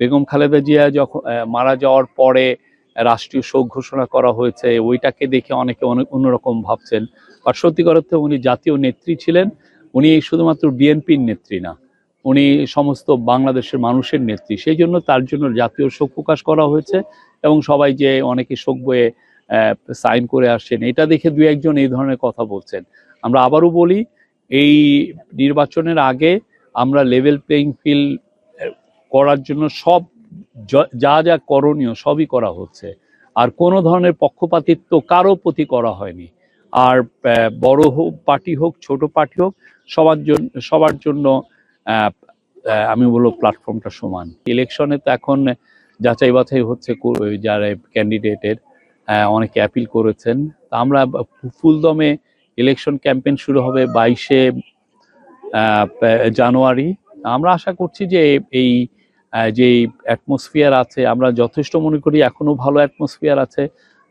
বেগম খালেদা জিয়া যখন মারা যাওয়ার পরে রাষ্ট্রীয় শোক ঘোষণা করা হয়েছে, ওইটাকে দেখে অনেকে অনেক অন্যরকম ভাবছেন। আর সত্যিকার অর্থে উনি জাতীয় নেত্রী ছিলেন, উনি শুধুমাত্র বিএনপির নেত্রী না, উনি সমস্ত বাংলাদেশের মানুষের নেত্রী। সেই জন্য তার জন্য জাতীয় শোক প্রকাশ করা হয়েছে এবং সবাই যে অনেকে শোক বয়ে সাইন করে আসছেন, এটা দেখে দু একজন এই ধরনের কথা বলছেন। আমরা আবারও বলি, এই নির্বাচনের আগে আমরা লেভেল প্লেইং ফিল্ড করার জন্য সব যা যা করণীয় সবই করা হচ্ছে। আর কোনো ধরনের পক্ষপাতিত্ব কারও প্রতি করা হয়নি। আর বড় হোক, পার্টি হোক, ছোট পার্টি হোক, সবার জন্য সবার জন্য আমি বলব প্ল্যাটফর্মটা সমান। ইলেকশনে তো এখন যাচাই বাছাই হচ্ছে যারা ক্যান্ডিডেটের অনেকে অ্যাপিল করেছেন। তা আমরা ফুলদমে ইলেকশন ক্যাম্পেইন শুরু হবে বাইশে জানুয়ারি। আমরা আশা করছি যে এই যে অ্যাটমসফিয়ার আছে আমরা যথেষ্ট মনে করি এখনও ভালো অ্যাটমসফিয়ার আছে।